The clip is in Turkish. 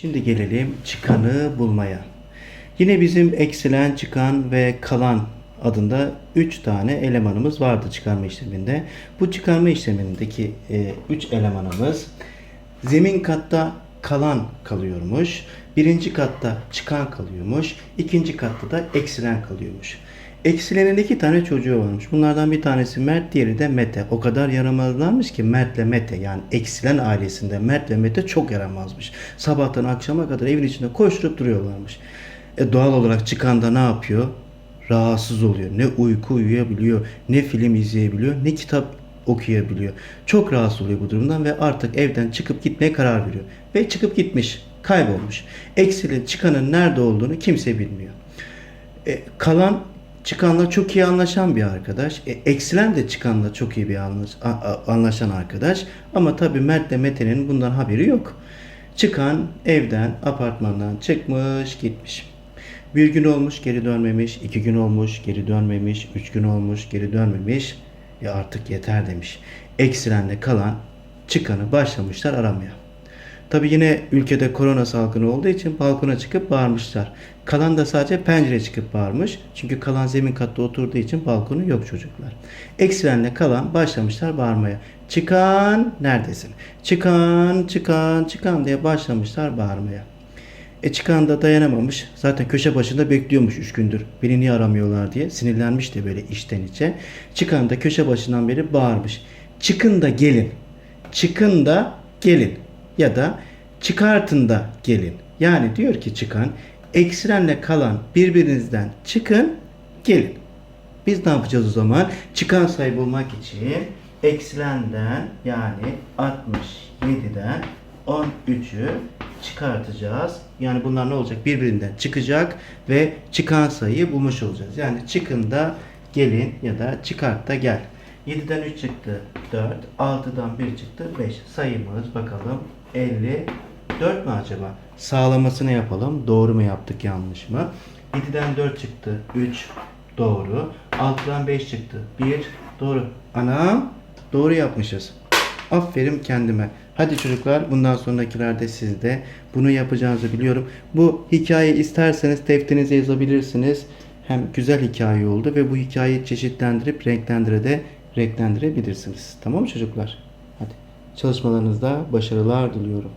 Şimdi gelelim çıkanı bulmaya. Yine bizim eksilen, çıkan ve kalan adında 3 tane elemanımız vardı çıkarma işleminde. Bu çıkarma işlemindeki 3 elemanımız zemin katta kalan kalıyormuş. Birinci katta çıkan kalıyormuş. ikinci katta da eksilen kalıyormuş. Eksilenin iki tane çocuğu varmış. Bunlardan bir tanesi Mert, diğeri de Mete. O kadar yaramazlarmış ki Mert'le Mete yani eksilen ailesinde Mert ve Mete çok yaramazmış. Sabahtan akşama kadar evin içinde koşturup duruyorlarmış. E doğal olarak çıkan da ne yapıyor? Rahatsız oluyor. Ne uyku uyuyabiliyor, ne film izleyebiliyor, ne kitap okuyabiliyor. Çok rahatsız oluyor bu durumdan ve artık evden çıkıp gitmeye karar veriyor. Ve çıkıp gitmiş, kaybolmuş. Eksili çıkanın nerede olduğunu kimse bilmiyor. E, kalan çıkanla çok iyi anlaşan bir arkadaş. E, eksilen de çıkanla çok iyi bir anlaş, a- a- anlaşan arkadaş. Ama tabii Mert ile Mete'nin bundan haberi yok. Çıkan evden, apartmandan çıkmış, gitmiş. Bir gün olmuş, geri dönmemiş. iki gün olmuş, geri dönmemiş. Üç gün olmuş, geri dönmemiş. Ya artık yeter demiş. Eksilenle kalan çıkanı başlamışlar aramaya. Tabi yine ülkede korona salgını olduğu için balkona çıkıp bağırmışlar. Kalan da sadece pencereye çıkıp bağırmış. Çünkü kalan zemin katta oturduğu için balkonu yok çocuklar. Eksilenle kalan başlamışlar bağırmaya. Çıkan neredesin? Çıkan, çıkan, çıkan diye başlamışlar bağırmaya. E çıkan da dayanamamış. Zaten köşe başında bekliyormuş üç gündür. Beni niye aramıyorlar diye. Sinirlenmiş de böyle içten içe. Çıkan da köşe başından beri bağırmış. Çıkın da gelin. Çıkın da gelin. Ya da çıkartın da gelin. Yani diyor ki çıkan eksilenle kalan birbirinizden çıkın gelin. Biz ne yapacağız o zaman? Çıkan sayı bulmak için eksilenden yani 67'den 13'ü çıkartacağız. Yani bunlar ne olacak? Birbirinden çıkacak ve çıkan sayıyı bulmuş olacağız. Yani çıkın da gelin ya da çıkart da gel. 7'den 3 çıktı 4, 6'dan 1 çıktı 5. Sayımız bakalım 54 mü acaba? Sağlamasını yapalım. Doğru mu yaptık yanlış mı? 7'den 4 çıktı 3 doğru. 6'dan 5 çıktı 1 doğru. Anam doğru yapmışız. Aferin kendime. Hadi çocuklar bundan sonrakilerde siz de bunu yapacağınızı biliyorum. Bu hikayeyi isterseniz defterinize yazabilirsiniz. Hem güzel hikaye oldu ve bu hikayeyi çeşitlendirip renklendire de renklendirebilirsiniz. Tamam mı çocuklar? Hadi çalışmalarınızda başarılar diliyorum.